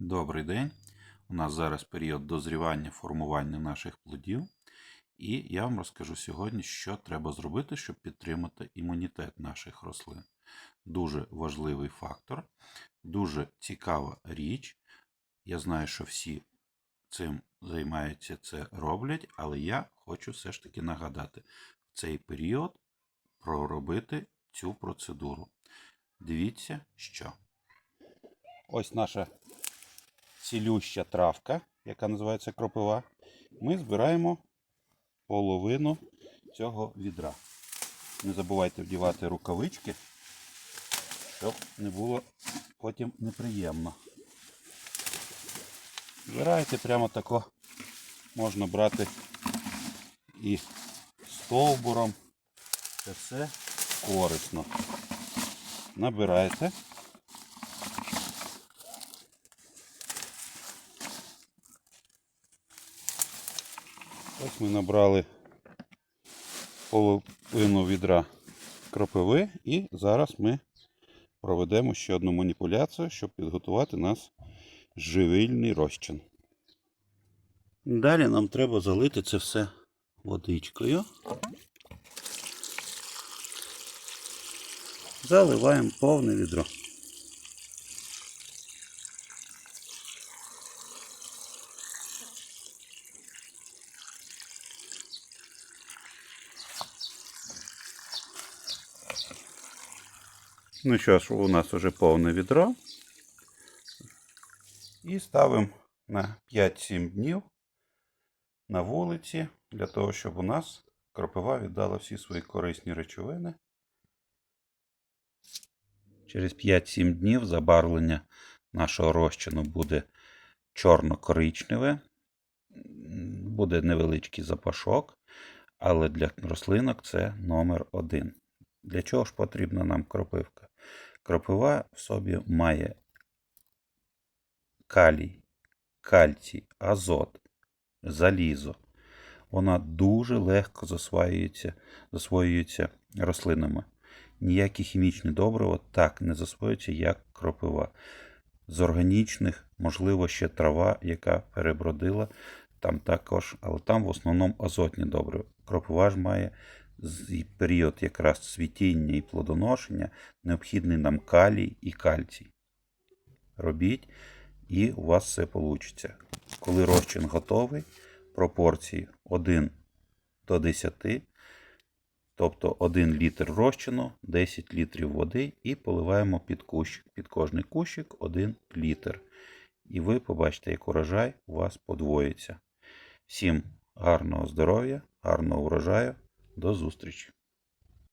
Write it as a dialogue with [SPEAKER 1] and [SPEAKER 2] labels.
[SPEAKER 1] Добрий день. У нас зараз період дозрівання формування наших плодів. І я вам розкажу сьогодні, що треба зробити, щоб підтримати імунітет наших рослин. Дуже важливий фактор, дуже цікава річ. Я знаю, що всі цим займаються, це роблять, але я хочу все ж таки нагадати в цей період проробити цю процедуру. Дивіться, що. Ось наша цілюща травка, яка називається кропива. Ми збираємо половину цього відра. Не забувайте вдівати рукавички, щоб не було потім неприємно. Збирайте прямо тако. Можна брати і стовбуром. Це все корисно. Набирайте. Ось ми набрали половину відра кропиви і зараз ми проведемо ще одну маніпуляцію, щоб підготувати нас живильний розчин. Далі нам треба залити це все водичкою. Заливаємо повне відро. Ну що ж, у нас вже повне відро. І ставимо на 5-7 днів на вулиці, для того, щоб у нас кропива віддала всі свої корисні речовини. Через 5-7 днів забарвлення нашого розчину буде чорно-коричневе, буде невеличкий запашок, але для рослинок це номер один. Для чого ж потрібна нам кропивка? Кропива в собі має калій, кальцій, азот, залізо. Вона дуже легко засвоюється, засвоюється рослинами. Ніякі хімічні добрива так не засвоюються, як кропива. З органічних, можливо, ще трава, яка перебродила, там також, але там в основному азотні добрива. Кропива ж має період якраз цвітіння і плодоношення, необхідний нам калій і кальцій. Робіть, і у вас все вийде. Коли розчин готовий, пропорції 1 до 10, тобто 1 літр розчину, 10 літрів води і поливаємо під кущик. Під кожний кущик 1 літр. І ви побачите, як урожай у вас подвоїться. Всім гарного здоров'я, гарного урожаю. До зустрічі!